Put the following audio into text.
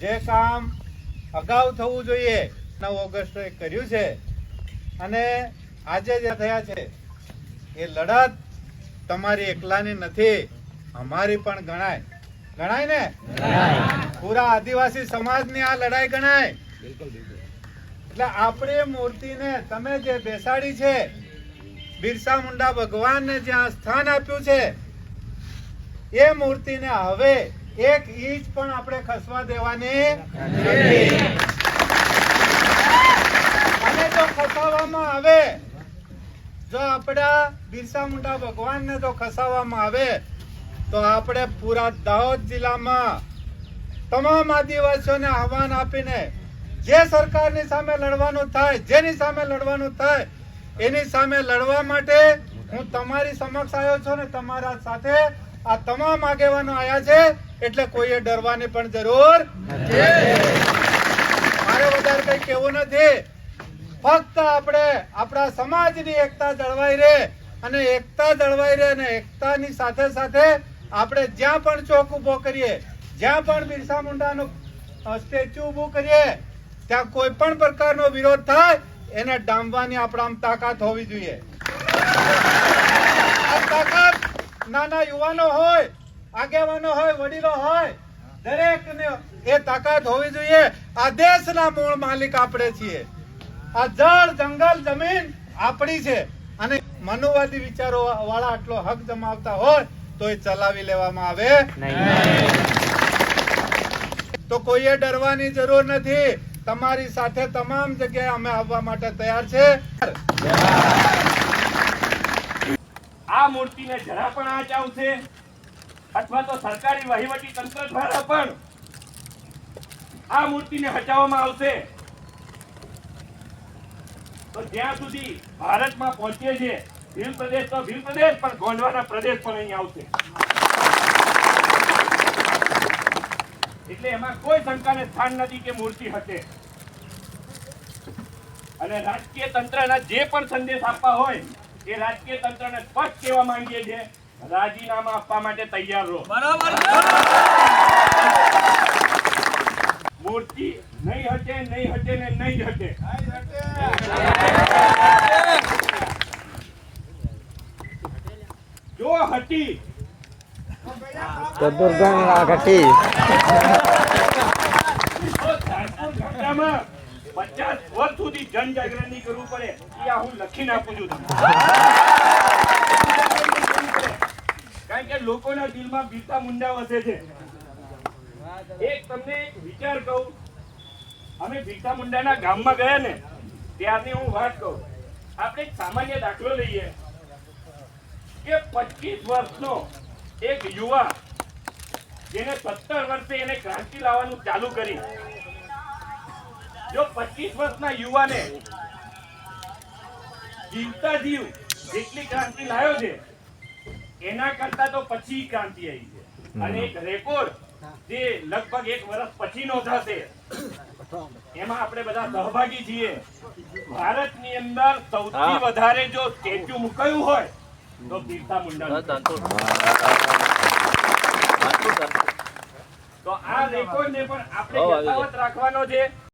જે કામ અગાઉ થવું જોઈએ નવ ઓગસ્ટે કર્યું છે. અને આજે જે થયા છે એ લડત તમારી એકલાની નથી અમારી પણ ગણાય. ગણાય ને? પૂરા આદિવાસી સમાજની આ લડાઈ ગણાય. એટલે આપણે મૂર્તિને તમે જે બેસાડી છે બિરસા મુંડા ભગવાનને જ્યાં સ્થાન આપ્યું છે એ મૂર્તિને હવે એક ઈંચ પણ આપણે ખસવા દેવાની અને જો ખસાવવામાં આવે, જો આપણા બિરસા મુંડા ભગવાનને જો ખસાવવામાં આવે, તો આપણે પૂરા દાહોદ જિલ્લામાં તમામ આદિવાસીઓને આહવાન આપીને જે સરકારની સામે લડવાનું થાય, જેની સામે લડવાનું થાય, એની સામે લડવા માટે હું તમારી સમક્ષ આવ્યો છું ને તમારા સાથે આ તમામ આગેવાનો આવ્યા છે. એટલે કોઈએ ડરવાની પણ જરૂર મારે વધારે કઈ કેવું નથી. ફક્ત આપણે આપણા સમાજની એકતા જળવાઈ રહે અને એકતા જળવાઈ રહે અને એકતાની સાથે સાથે આપણે જ્યાં પણ ચોક ઊભો કરીએ જ્યાં પણ બિરસા મુંડાનું સ્ટેચ્યુ ઊભું કરીએ ત્યાં કોઈ પણ પ્રકારનો વિરોધ થાય એને ડામવાની આમ તાકાત હોવી જોઈએ. તાકાત નાના યુવાનો હોય આગેવાનો હોય વડીલો હોય દરેકને એ તાકાત હોવી જોઈએ. આ દેશના મૂળ માલિક આપણે છીએ. આ જળ જંગલ જમીન આપણી છે. અને મનુવાદી વિચારો વાળા આટલો હક જમાવતા હોય તો એ ચલાવી લેવામાં આવે તો કોઈએ ડરવાની જરૂર નથી. તમારી સાથે તમામ જગ્યાએ અમે આવવા માટે તૈયાર છે. આ મૂર્તિને જરા પણ આંચ આવશે. અથવા તો સરકારી વહીવટી તંત્ર દ્વારા પણ આ મૂર્તિને હટાવવામાં આવશે. તો જ્યાં સુધી ભારતમાં પહોંચીએ છે ભીલ પ્રદેશ તો ભીલ પ્રદેશ પણ ગોંડવાના પ્રદેશ પણ અહીં આવશે. એટલે એમાં કોઈ શંકાને સ્થાન નથી કે મૂર્તિ હશે અને રાજકીય તંત્રના જે પણ સંદેશ આપવા હોય, એ રાજકીય તંત્રને સ્પષ્ટ કહેવા માંગીએ છીએ. રાજીનામા આપવા માટે તૈયાર રહો. મૂર્તિ નહીં હટે નહીં હટે ને નહીં જ હટે. જો હટી તો દુર્ગણ ઘટી. તો ધારપુર ગામડામાં પચાસ વર્ષ સુધી જનજાગરણની કરવું પડે એ આ હું લખીને આપું છું તમને. કારણ કે લોકોના દિલમાં બિરસા મુંડા વસે છે. એક તમને વિચાર કહું. અમે બિરસા મુંડાના ગામમાં ગયા ને ત્યારની હું વાત કહું. આપણે સામાન્ય દાખલો લઈએ. કે પચીસ વર્ષનો એક યુવા, જેને સત્તર વર્ષે એને ક્રાંતિ લાવવાનું ચાલુ કરી. જો પચીસ વર્ષના યુવાને જીવતા જીવ જેટલી ક્રાંતિ લાવ્યો છે એના કરતા તો પછી ક્રાંતિ આવી છે. અને એક રેકોર્ડ જે લગભગ એક વર્ષ પછી નો થશે. એમાં આપણે બધા સહભાગી છીએ. ભારતની અંદર સૌથી વધારે જો સ્ટેચ્યુ મુકાયું હોય તો બિરસા મુંડા તો આ રેકોર્ડ ને પણ આપણે યથાવત રાખવાનો છે.